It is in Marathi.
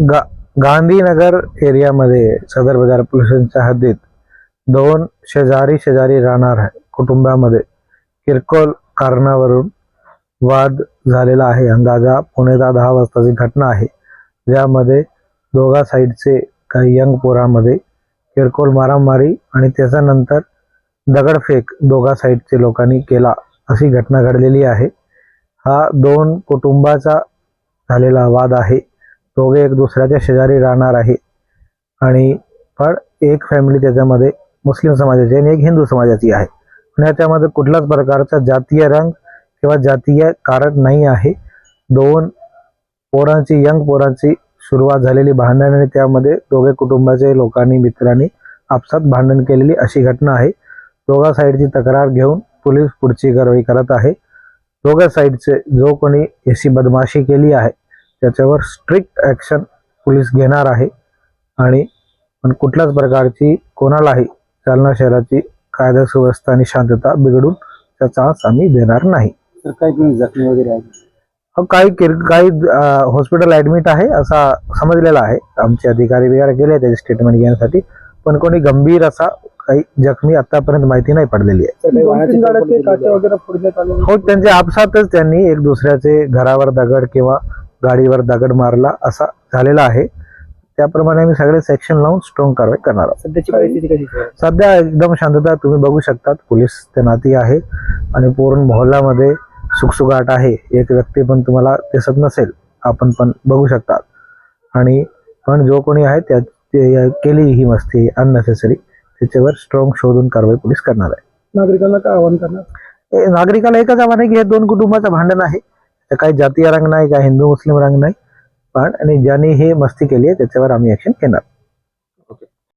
गा गांधीनगर एरियामध्ये सदर बाजार पोलिसांच्या हद्दीत दोन शेजारी शेजारी राहणार कुटुंबामध्ये किरकोळ कारणावरून वाद झालेला आहे. अंदाजा पुणे दहा दहा वाजताची घटना आहे. ज्यामध्ये दोघा साईडचे काही यंग पोरामध्ये किरकोळ मारामारी आणि त्याच्यानंतर दगडफेक दोघा साईडचे लोकांनी केला अशी घटना घडलेली आहे. हा दोन कुटुंबाचा झालेला वाद आहे. दोघे एक दुसऱ्याच्या शेजारी राहणार आहे. आणि पण एक फॅमिली त्याच्यामध्ये मुस्लिम समाजाची आणि एक हिंदू समाजाची आहे. पण याच्यामध्ये कुठल्याच प्रकारचा जातीय रंग किंवा जातीय कारण नाही आहे. दोन पोरांची यंग पोरांची सुरुवात झालेली भांडण आणि त्यामध्ये दोघे कुटुंबाचे लोकांनी मित्रांनी आपसात भांडण केलेली अशी घटना आहे. दोघा साईडची तक्रार घेऊन पोलीस पुढची कारवाई करत आहे. दोघा साईडचे जो कोणी याची बदमाशी केली आहे त्याच्यावर स्ट्रिक्ट ॲक्शन पोलीस घेणार आहे. आणि पण कुठल्याच प्रकारची कोणालाही जालना शहराची कायदा सुव्यवस्था आणि शांतता बिघडून त्या चान्स आम्ही देणार नाही. तर काही जखमी वगैरे आहे अहो, काही किर काही हॉस्पिटल ऍडमिट आहे असा समजलेला आहे. आमचे अधिकारी वगैरे गेले त्याचे स्टेटमेंट घेण्यासाठी. पण कोणी गंभीर असा काही जखमी आतापर्यंत माहिती नाही पडलेली आहे. हो त्यांच्या आपसातच त्यांनी एक दुसऱ्याचे घरावर दगड किंवा गाडीवर दगड मारला असा झालेला आहे. त्याप्रमाणे आम्ही सगळे सेक्शन लावून स्ट्रॉंग कारवाई करणार आहोत. सध्याची परिस्थिती कशी आहे? सध्या एकदम शांतता तुम्ही बघू शकतात. पोलीस तैनाती आहे आणि पूर्ण मोहल्ल्यामध्ये सुखसुगाट आहे. एक व्यक्ती पण तुम्हाला दिसत नसेल आपण पण बघू शकतात. आणि पण जो कोणी आहे त्या ते केली ही मस्ती अननेसेसरी त्याच्यावर स्ट्रॉंग शोधून कारवाई पोलीस करणार आहे. नागरिकांना काय आवाहन करणार? हे नागरिकाला एकच आव्हान आहे की हे दोन कुटुंबाचं भांडण आहे. तर काही जातीय रंग नाही काय हिंदू मुस्लिम रंग नाही. पण आणि ज्यांनी हे मस्ती केली आहे त्याच्यावर आम्ही ऍक्शन घेणार.